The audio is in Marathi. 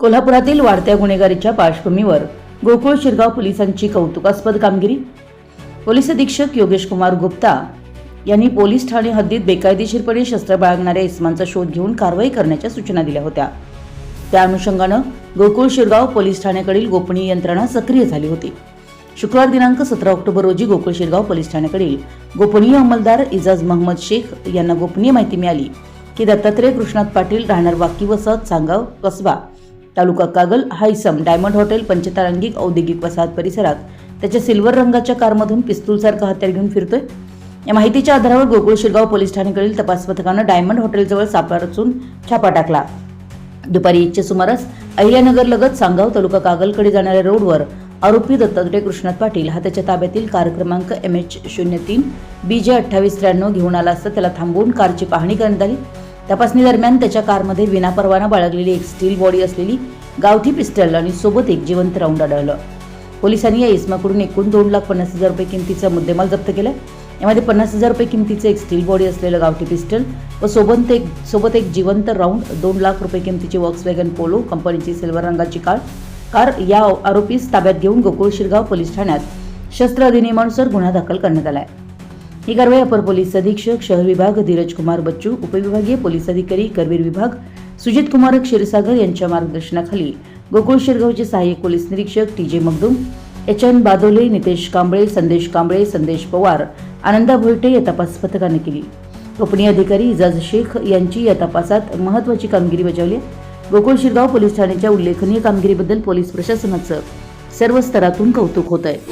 कोल्हापुरातील वाढत्या गुन्हेगारीच्या पार्श्वभूमीवर गोकुळ शिरगाव पोलिसांची कौतुकास्पद कामगिरी. पोलीस अधीक्षक योगेश कुमार गुप्ता यांनी पोलीस ठाणे हद्दीत बेकायदेशीरपणे शस्त्र बाळगणाऱ्या इस्मांचा शोध घेऊन कारवाई करण्याच्या सूचना दिल्या होत्या. त्या अनुषंगानं गोकुळ शिरगाव पोलीस ठाण्याकडील गोपनीय यंत्रणा सक्रिय झाली होती. शुक्रवार दिनांक सतरा ऑक्टोबर रोजी गोकुळ शिरगाव पोलीस ठाण्याकडील गोपनीय अंमलदार इजाज महम्मद शेख यांना गोपनीय माहिती मिळाली की दत्तात्रय कृष्णात पाटील राहणार वाकी वसत सांगाव कसबा तालुका कागल हायसम डायमंड हॉटेल पंचतारांगिक औद्योगिक वसाहत परिसरात त्याच्या सिल्वर रंगाच्या कारमधून पिस्तूलसारखं हत्यार घेऊन फिरतोय. या माहितीच्या आधारावर गोकुळ शिरगाव पोलीस ठाण्याकडील तपास पथकानं डायमंड हॉटेलजवळ सापळा रचून छापा टाकला. दुपारी एकच्या सुमारास अहिल्यानगर लगत सांगाव तालुका कागलकडे जाणाऱ्या रोडवर आरोपी दत्तात्रय कृष्णात पाटील हा त्याच्या ताब्यातील कार क्रमांक एम एच शून्य तीन बी जे अठ्ठावीस त्र्याण्णव घेऊन आला असता त्याला थांबवून कारची पाहणी करण्यात आली. तपासणी दरम्यान त्याच्या कारमध्ये विनापरवाना बाळगलेली एक स्टील बॉडी असलेली गावठी पिस्टल आणि सोबत एक जिवंत राऊंड आढळलं. पोलिसांनी या इसमाकडून एकूण दोन लाख पन्नास हजार रुपये किमतीचा मुद्देमाल जप्त केला यामध्ये पन्नास हजार रुपये किमतीचं एक स्टील बॉडी असलेलं गावठी पिस्टल व सोबत एक सोबत एक जिवंत राऊंड दोन लाख रुपये किमतीची वॉक्स वॅगन पोलो कंपनीची सिल्वर रंगाची कार कार या आरोपीस ताब्यात घेऊन गोकुळ शिरगाव पोलीस ठाण्यात शस्त्र अधिनियमानुसार गुन्हा दाखल करण्यात आला आहे ही कारवाई अपर पोलीस अधीक्षक शहर विभाग धीरज कुमार बच्चू उपविभागीय पोलीस अधिकारी करवीर विभाग सुजित कुमार क्षीरसागर यांच्या मार्गदर्शनाखाली गोकुळ शिरगावचे सहाय्यक पोलीस निरीक्षक T J Magdum H N Badole Nitesh Kamble Sandesh Kamble Sandesh Pawar आनंदा भोयटे या तपास पथकाने केली गोपनीय अधिकारी इजाज शेख यांची या तपासात महत्वाची कामगिरी बजावली गोकुळ शिरगाव पोलीस ठाण्याच्या उल्लेखनीय कामगिरीबद्दल पोलीस प्रशासनाचं सर्व स्तरातून कौतुक होत आहे